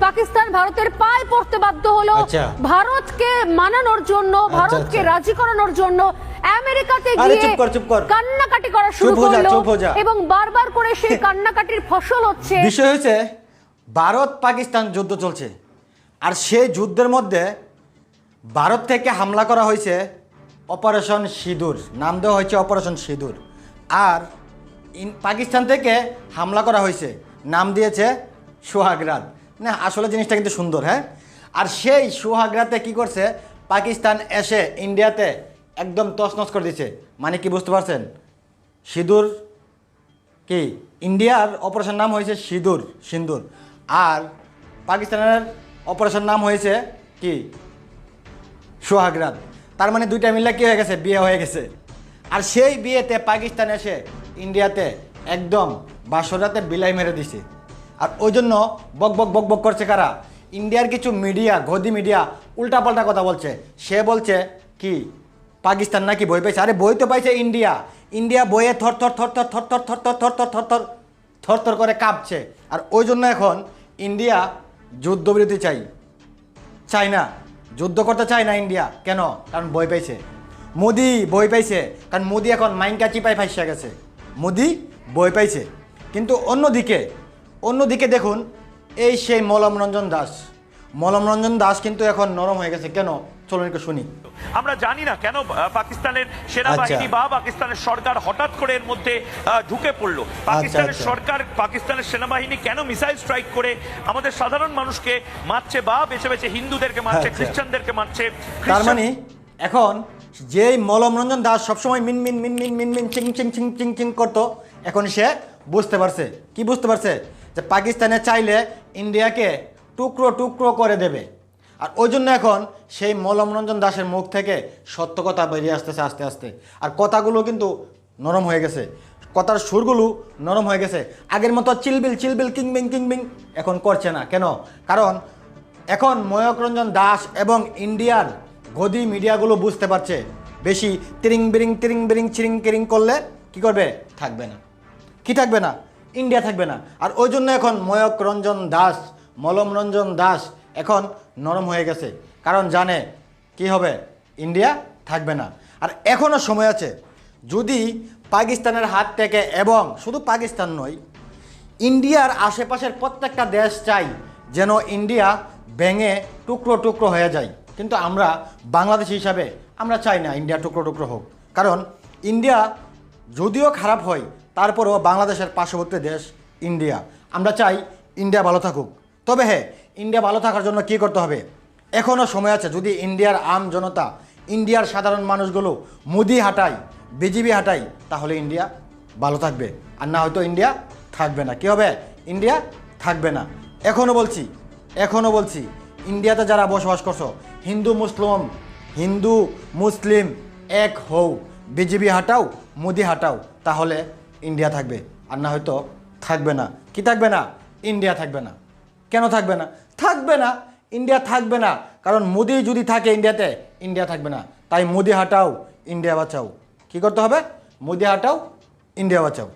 পাকিস্তান ভারতের পায়ে পড়তে বাধ্য হলো আচ্ছা। ভারতকে মানানোর জন্য ভারতকে আচ্ছা। রাজি করানোর জন্য আমেরিকাতে গিয়ে। কান্নাকাটি করা শুরু করল। এবং বারবার করে সেই কান্নাকাটির ফসল হচ্ছে বিষয় হচ্ছে ভারত পাকিস্তান যুদ্ধ চলছে আর সেই যুদ্ধের মধ্যে ভারত থেকে হামলা করা হয়েছে অপারেশন সিঁদুর নাম দেওয়া হয়েছে অপারেশন সিঁদুর আর পাকিস্তান থেকে হামলা করা হয়েছে নাম দিয়েছে সোহাগরাত না, আসলে জিনিসটা কিন্তু সুন্দর হ্যাঁ? আর সেই সোহাগরাতে কি করছে? পাকিস্তান এসে ইন্ডিয়াতে একদম তছনছ করে দিচ্ছে মানে কি বুঝতে পারছেন? সিঁদুর, কি? ইন্ডিয়ার অপারেশন নাম হয়েছে সিঁদুর, সিন্দুর। আর পাকিস্তানের অপারেশন নাম হয়েছে কি? সোহাগরাত। তার মানে দুইটা মিলে কি হয়ে গেছে? বিয়ে হয়ে গেছে। আর সেই বিয়েতে পাকিস্তান এসে ইন্ডিয়াতে একদম বাসরাতে বিলাই মেরে দিছে। আর ওই জন্য বক বক বক বক করছে কারা ইন্ডিয়ার কিছু মিডিয়া গদি মিডিয়া উল্টাপাল্টা কথা বলছে সে বলছে কি পাকিস্তান নাকি বই পেয়েছে আরে বই তো পাইছে ইন্ডিয়া ইন্ডিয়া বইয়ে থর থর থর থর থর থর থর থর থর থর থর থর থর থর করে কাঁপছে আর ওই জন্য এখন ইন্ডিয়া যুদ্ধবিরতি চাই চাই না যুদ্ধ করতে চায় না ইন্ডিয়া কেন কারণ বই পাইছে মোদি বই পাইছে কারণ মোদি এখন মাইনকা চিপাই ফাইসা গেছে মোদি বই পাইছে কিন্তু অন্যদিকে অন্যদিকে দেখুন এই সেই মলমরঞ্জন দাস মলমরঞ্জন দাস কিন্তু এখন নরম হয়ে গেছে কেন চলুন একটু শুনি আমরা জানি না কেন পাকিস্তানের সেনাবাহিনী আচ্ছা। বা পাকিস্তানের সরকার হঠাৎ করে এর মধ্যে ঢুকে পড়ল পাকিস্তানের আচ্ছা। সরকার পাকিস্তানের সেনাবাহিনী কেন মিসাইল স্ট্রাইক করে আমাদের সাধারণ মানুষকে মারছে বা বেছে বেছে হিন্দুদেরকে মারছে আচ্ছা। খ্রিস্টানদেরকে মারছে তার মানে এখন যেই মলমরঞ্জন দাস সবসময় মিন মিন মিন মিন মিন মিন চিং চিং চিং চিং চিং করতো এখন সে বুঝতে পারছে? কি বুঝতে পারছে? যে পাকিস্তানে চাইলে ইন্ডিয়াকে টুকরো টুকরো করে দেবে। আর ওই জন্য এখন সেই মলমরঞ্জন দাসের মুখ থেকে সত্য কথা বেরিয়ে আসতেছে আস্তে আস্তে। আর কথাগুলো কিন্তু নরম হয়ে গেছে। কথার সুরগুলো নরম হয়ে গেছে। আগের মতো চিলবিল চিলবিল কিংবিং কিংবিং এখন করছে না। কেন? কারণ এখন ময়ক রঞ্জন দাস এবং ইন্ডিয়ার গদি মিডিয়াগুলো বুঝতে পারছে। বেশি তিরিং বিরিং তিরিং বিরিং চিরিং কিরিং করলে কি করবে? থাকবে না। কি থাকবে না? ইন্ডিয়া থাকবে না। আর ওই জন্য এখন ময়ক রঞ্জন দাস, মলম রঞ্জন দাস এখন নরম হয়ে গেছে। কারণ জানে কি হবে? ইন্ডিয়া থাকবে না। আর এখনও সময় আছে। যদি পাকিস্তানের হাত থেকে এবং শুধু পাকিস্তান নয়, ইন্ডিয়ার আশেপাশের প্রত্যেকটা দেশ চাই যেন ইন্ডিয়া ভেঙে টুকরো টুকরো হয়ে যায়। কিন্তু আমরা বাংলাদেশ হিসাবে আমরা চাই না ইন্ডিয়া টুকরো টুকরো হোক। কারণ ইন্ডিয়া যদিও খারাপ হয় তারপরেও বাংলাদেশের পার্শ্ববর্তী দেশ ইন্ডিয়া। আমরা চাই ইন্ডিয়া ভালো থাকুক। তবে হ্যাঁ ইন্ডিয়া ভালো থাকার জন্য কী করতে হবে? এখনও সময় আছে যদি ইন্ডিয়ার আম জনতা, ইন্ডিয়ার সাধারণ মানুষগুলো মুদি হাঁটায়, বিজিবি হাঁটায়, তাহলে ইন্ডিয়া ভালো থাকবে। আর না হয়তো ইন্ডিয়া থাকবে না। কী হবে? ইন্ডিয়া থাকবে না। এখনও বলছি এখনও বলছি, ইন্ডিয়াতে যারা বসবাস করছ, হিন্দু, মুসলিম হিন্দু, মুসলিম, এক হও বিজেপি হাঁটাও, মোদি হাঁটাও, তাহলে ইন্ডিয়া থাকবে। আর না হয়তো থাকবে না। কি থাকবে না? ইন্ডিয়া থাকবে না। কেন থাকবে না? থাকবে না। ইন্ডিয়া থাকবে না। কারণ মোদি যদি থাকে ইন্ডিয়াতে, ইন্ডিয়া থাকবে না। তাই মোদি হাঁটাও, ইন্ডিয়া বাঁচাও। কি করতে হবে? মোদি হাঁটাও, ইন্ডিয়া বাঁচাও।